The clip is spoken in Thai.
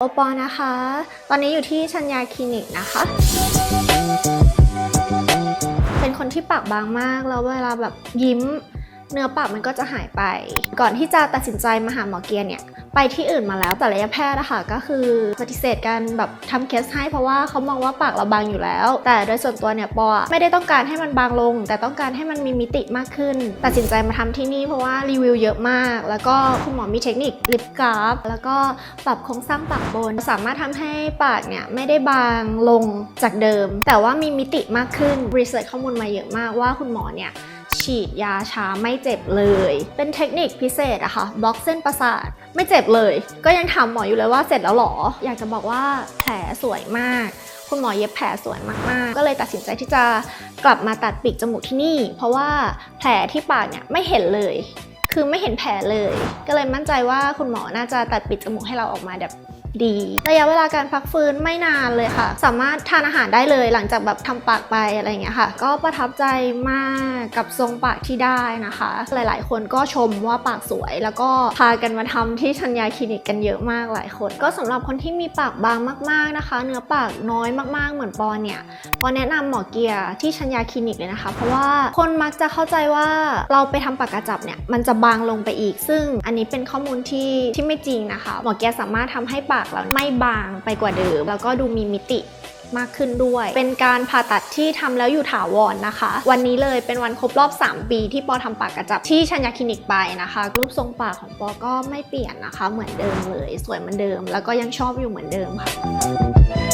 โอปอนะคะ ตอนนี้อยู่ที่ชัญญาคลินิกนะคะ เป็นคนที่ปากบางมาก แล้วเวลาแบบยิ้ม เนื้อปากมันก็จะหายไป ก่อนที่จะตัดสินใจมาหาหมอเกียร์เนี่ยไปที่อื่นมาแล้วแต่ระยะแพทย์อะคะก็คือปฏิเสธการแบบทำเคสให้เพราะว่าเขามองว่าปากเราบางอยู่แล้ว แต่โดยส่วนตัวเนี่ยปอไม่ได้ต้องการให้มันบางลง แต่ต้องการให้มันมีมิติมากขึ้น ตัดสินใจมาทำที่นี่เพราะว่ารีวิวเยอะมาก แล้วก็คุณหมอมีเทคนิคลิปกราฟแล้วก็ปรับโครงสร้างปากบน สามารถทำให้ปากเนี่ยไม่ได้บางลงจากเดิม แต่ว่ามีมิติมากขึ้นรีเสิร์ชข้อมูลมาเยอะมากว่าคุณหมอเนี่ย ฉีดยาชาไม่เจ็บเลย เป็นเทคนิคพิเศษอะค่ะบล็อกเส้นประสาทไม่เจ็บเลย ก็ยังถามหมออยู่เลยว่าเสร็จแล้วหรอ อยากจะบอกว่าแผลสวยมาก คุณหมอเย็บแผลสวยมากๆ ก็เลยตัดสินใจที่จะกลับมาตัดปีกจมูกที่นี่ เพราะว่าแผลที่ปากเนี่ยไม่เห็นเลยคือไม่เห็นแผลเลย ก็เลยมั่นใจว่าคุณหมอน่าจะตัดปีกจมูกให้เราออกมาแบบ ดี ระยะเวลาการพักฟื้นไม่นานเลยค่ะ สามารถทานอาหารได้เลยหลังจากแบบทำปากไปอะไรเงี้ยค่ะ ก็ประทับใจมากกับทรงปากที่ได้นะคะ หลาย ๆ คนก็ชมว่าปากสวย แล้วก็พากันมาทำที่ชัญญาคลินิกกันเยอะมากหลายคน ก็สำหรับคนที่มีปากบางมาก ๆนะคะ เนื้อปากน้อยมากๆเหมือนปอนเนี่ยปอแนะนำหมอเกียร์ที่ชัญญาคลินิกเลยนะคะ เพราะว่าคนมักจะเข้าใจว่าเราไปทำปากกระจับเนี่ยมันจะบางลงไปอีก ซึ่งอันนี้เป็นข้อมูลที่ที่ไม่จริงนะคะ หมอเกียร์สามารถทำให้ปากเราไม่บางไปกว่าเดิม แล้วก็ดูมีมิติมากขึ้นด้วย เป็นการผ่าตัดที่ทำแล้วอยู่ถาวรนะคะ วันนี้เลยเป็นวันครบรอบ 3 ปีที่ปอทำปากกระจับที่ชัญญาคลินิกไปนะคะ รูปทรงปากของปอก็ไม่เปลี่ยนนะคะ เหมือนเดิมเลย สวยเหมือนเดิม แล้วก็ยังชอบอยู่เหมือนเดิมค่ะ